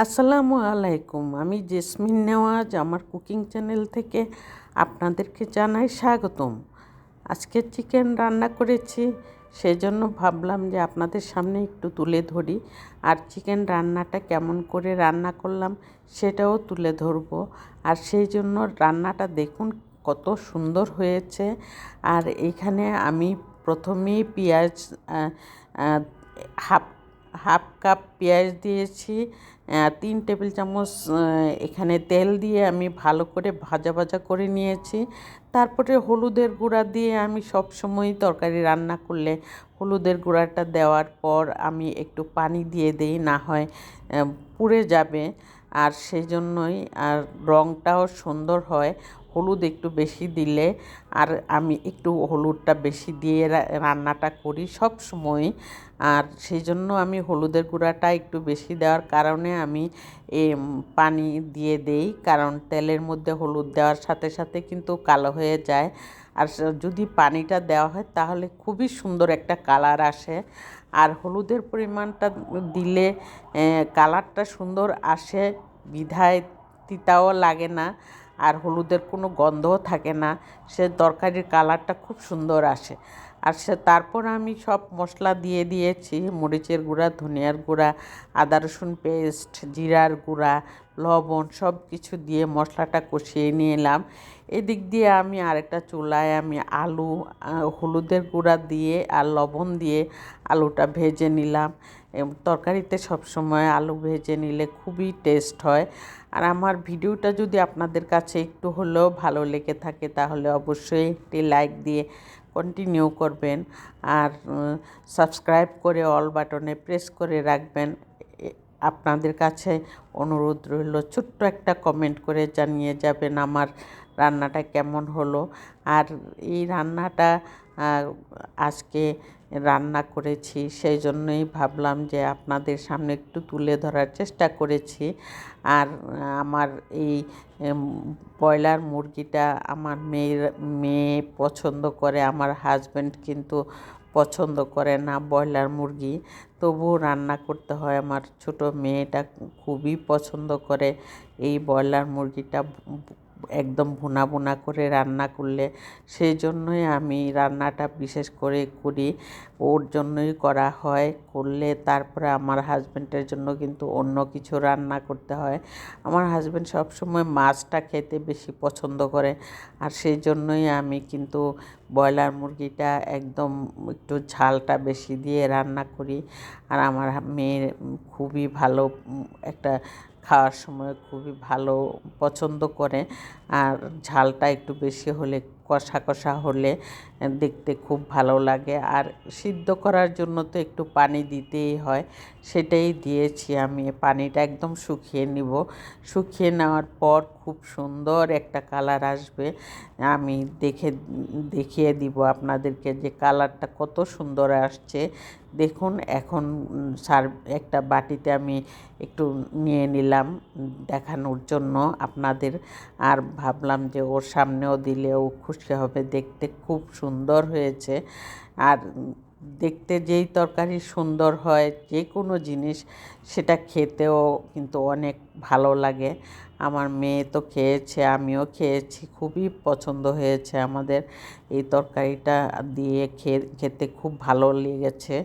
আসসালামু আলাইকুম, আমি জেসমিন নেওয়াজ, আমার কুকিং চ্যানেল থেকে আপনাদেরকে জানাই স্বাগতম। আজকে চিকেন রান্না করেছি সেই জন্য ভাবলাম যে আপনাদের সামনে একটু তুলে ধরি, আর চিকেন রান্নাটা কেমন করে রান্না করলাম সেটাও তুলে ধরবো। আর সেই জন্য রান্নাটা দেখুন কত সুন্দর হয়েছে। আর এখানে আমি প্রথমেই পেঁয়াজ হাফ হাফ কাপ পেঁয়াজ দিয়েছি তিন টেবিল চামচ এখানে তেল দিয়ে আমি ভালো করে ভাজা ভাজা করে নিয়েছি। তারপরে হলুদের গুঁড়া দিয়ে আমি সব সময় তরকারি রান্না করলে হলুদের গুঁড়াটা দেওয়ার পর আমি একটু পানি দিয়ে দিই, না হয় পুড়ে যাবে। আর সেই জন্যই আর রঙটাও সুন্দর হয়। হলুদ একটু বেশি দিলে আর আমি একটু হলুদটা বেশি দিয়ে রান্নাটা করি সব সময়। আর সেই জন্য আমি হলুদের গুঁড়াটা একটু বেশি দেওয়ার কারণে আমি এ পানি দিয়ে দেই। কারণ তেলের মধ্যে হলুদ দেওয়ার সাথে সাথে কিন্তু কালো হয়ে যায়। আর যদি পানিটা দেওয়া হয় তাহলে খুবই সুন্দর একটা কালার আসে। আর হলুদের পরিমাণটা দিলে কালারটা সুন্দর আসে। বিধায় তিতাও লাগে না। আর হলুদের কোনো গন্ধও থাকে না। সে তরকারির কালারটা খুব সুন্দর আসে। আর সে তারপর আমি সব মশলা দিয়ে দিয়েছি, মরিচের গুঁড়া, ধনিয়ার গুঁড়া, আদা রসুন পেস্ট, জিরার গুঁড়া, লবণ সব কিছু দিয়ে মশলাটা কষিয়ে নিয়ে এলাম এদিক দিয়ে আমি আরেকটা চুলায় আমি আলু হলুদের গুঁড়া দিয়ে আর লবণ দিয়ে আলুটা ভেজে নিলাম। তরকারিতে সবসময় আলু ভেজে নিলে খুবই টেস্ট হয়। আর আমার ভিডিওটা যদি আপনাদের কাছে একটু হলেও ভালো লেগে থাকে, তাহলে অবশ্যই একটি লাইক দিয়ে কন্টিনিউ করবেন আর সাবস্ক্রাইব করে অল বাটনে প্রেস করে রাখবেন। আপনাদের কাছে অনুরোধ রইল, ছোট্ট একটা কমেন্ট করে জানিয়ে যাবেন আমার রান্নাটা কেমন হলো। আর এই রান্নাটা আজকে রান্না করেছি, সেই জন্যই ভাবলাম যে আপনাদের সামনে একটু তুলে ধরার চেষ্টা করেছি। আর আমার এই ব্রয়লার মুরগিটা আমার মেয়ের, মেয়ে পছন্দ করে, আমার হাজব্যান্ড কিন্তু পছন্দ করে না ব্রয়লার মুরগি, তবুও রান্না করতে হয়। আমার ছোট মেয়েটা খুবই পছন্দ করে এই ব্রয়লার মুরগিটা একদম ভুনা ভুনা করে রান্না করলে সেই জন্যই আমি রান্নাটা বিশেষ করে করি। ওর জন্যই করা হয়। করলে তারপরে আমার হাজব্যান্ডের জন্য কিন্তু অন্য কিছু রান্না করতে হয়। আমার হাজব্যান্ড সবসময় মাছটা খেতে বেশি পছন্দ করে। আর সেই জন্যই আমি কিন্তু ব্রয়লার মুরগিটা একদম একটু ঝালটা বেশি দিয়ে রান্না করি। আর আমার মেয়ের খুবই ভালো একটা খাওয়ার সময় খুবই ভালো পছন্দ করে। আর ঝালটা একটু বেশি হলে কষা কষা হলে দেখতে খুব ভালো লাগে। আর সিদ্ধ করার জন্য তো একটু পানি দিতেই হয়, সেটাই দিয়েছি আমি। পানিটা একদম শুকিয়ে নিব। শুকিয়ে নেওয়ার পর খুব সুন্দর একটা কালার আসবে। আমি দেখে, দেখিয়ে দিব আপনাদেরকে যে কালারটা কত সুন্দর আসছে। দেখুন, এখন সার, একটা বাটিতে আমি একটু নিয়ে নিলাম দেখানোর জন্য আপনাদের। আর ভাবলাম যে ওর সামনেও দিলে ও খুশি হবে। দেখতে খুব সুন্দর হয়েছে। আর দেখতে যেই তরকারি সুন্দর হয় যে কোনো জিনিস, সেটা খেতেও কিন্তু অনেক ভালো লাগে। আমার মেয়ে তো খেয়েছে, আমিও খেয়েছি, খুবই পছন্দ হয়েছে আমাদের। এই তরকারিটা দিয়ে খেতে খুব ভালো লেগেছে।